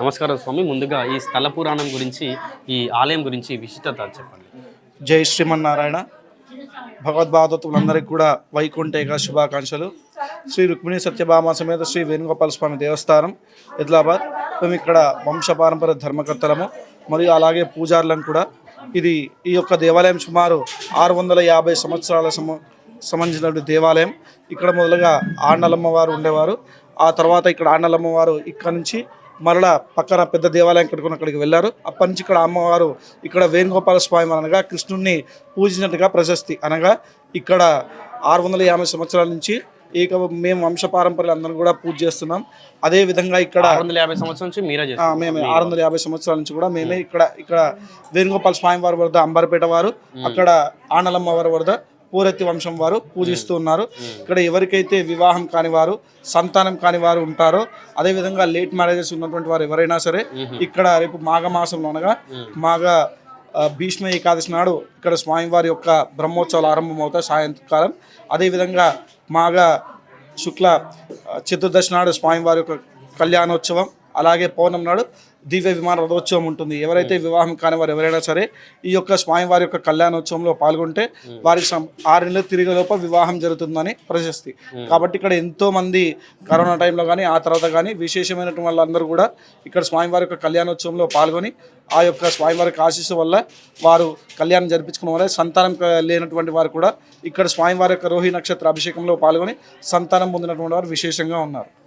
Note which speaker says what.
Speaker 1: నమస్కారం స్వామి. ముందుగా ఈ స్థల పురాణం గురించి ఈ ఆలయం గురించి విశిష్టత చెప్పండి.
Speaker 2: జై శ్రీమన్నారాయణ. భగవద్భాగవతులందరికీ కూడా వైకుంఠేక శుభాకాంక్షలు. శ్రీ రుక్మిణి సత్యభామ సమేత శ్రీ వేణుగోపాల స్వామి దేవస్థానం ఇదిలాబాద్ మేము ఇక్కడ వంశపారంపర ధర్మకర్తలము మరియు అలాగే పూజారులను కూడా. ఇది ఈ యొక్క దేవాలయం సుమారు ఆరు వందల యాభై సంవత్సరాల సమ సంబంధించిన దేవాలయం. ఇక్కడ మొదలుగా ఆండలమ్మ వారు ఉండేవారు. ఆ తర్వాత ఇక్కడ ఆండలమ్మ వారు ఇక్కడ నుంచి మరలా పక్కన పెద్ద దేవాలయం కట్టుకుని అక్కడికి వెళ్ళారు. అప్పటి నుంచి ఇక్కడ అమ్మవారు ఇక్కడ వేణుగోపాల స్వామి అనగా కృష్ణుణ్ణి పూజించినట్టుగా ప్రశస్తి అనగా ఇక్కడ ఆరు వందల యాభై సంవత్సరాల నుంచి ఏక మేము వంశపారంపర్యం అందరం కూడా పూజ చేస్తున్నాం. అదే విధంగా ఇక్కడ
Speaker 1: ఆరు వందల యాభై సంవత్సరం నుంచి మీరే
Speaker 2: మేము ఆరు వందల యాభై సంవత్సరాల నుంచి కూడా మేమే ఇక్కడ ఇక్కడ వేణుగోపాల స్వామి వారి వద్ద అంబర్పేట వారు అక్కడ ఆనలమ్మ వారి వద్ద పూరెత్తి వంశం వారు పూజిస్తూ ఉన్నారు. ఇక్కడ ఎవరికైతే వివాహం కాని వారు సంతానం కాని వారు ఉంటారో అదే విధంగా లేట్ మ్యారేజెస్ ఉన్నటువంటి వారు ఎవరైనా సరే ఇక్కడ రేపు మాఘ మాసంలో అనగా మాఘ భీష్మ ఏకాదశి నాడు ఇక్కడ స్వామివారి యొక్క బ్రహ్మోత్సవాలు ఆరంభమవుతాయి సాయంకాలం అదేవిధంగా మాఘ శుక్ల చతుర్దశి నాడు స్వామివారి యొక్క కళ్యాణోత్సవం. అలాగే పౌర్ణమి నాడు దివ్య విమాన రథోత్సవం ఉంటుంది. ఎవరైతే వివాహం కాని వారు ఎవరైనా సరే ఈ యొక్క స్వామివారి యొక్క కళ్యాణోత్సవంలో పాల్గొంటే వారికి సం- ఆరు నెలలు తిరిగే లోప వివాహం జరుగుతుందని ప్రశస్తి. కాబట్టి ఇక్కడ ఎంతో మంది కరోనా టైంలో కానీ ఆ తర్వాత కానీ విశేషమైనటువంటి వాళ్ళందరూ కూడా ఇక్కడ స్వామివారి యొక్క కళ్యాణోత్సవంలో పాల్గొని ఆ యొక్క స్వామివారికి ఆశీస్సు వల్ల వారు కళ్యాణం జరిపించుకున్న వల్ల సంతానం లేనటువంటి వారు కూడా ఇక్కడ స్వామివారి యొక్క రోహి నక్షత్ర అభిషేకంలో పాల్గొని సంతానం పొందినటువంటి వారు విశేషంగా ఉన్నారు.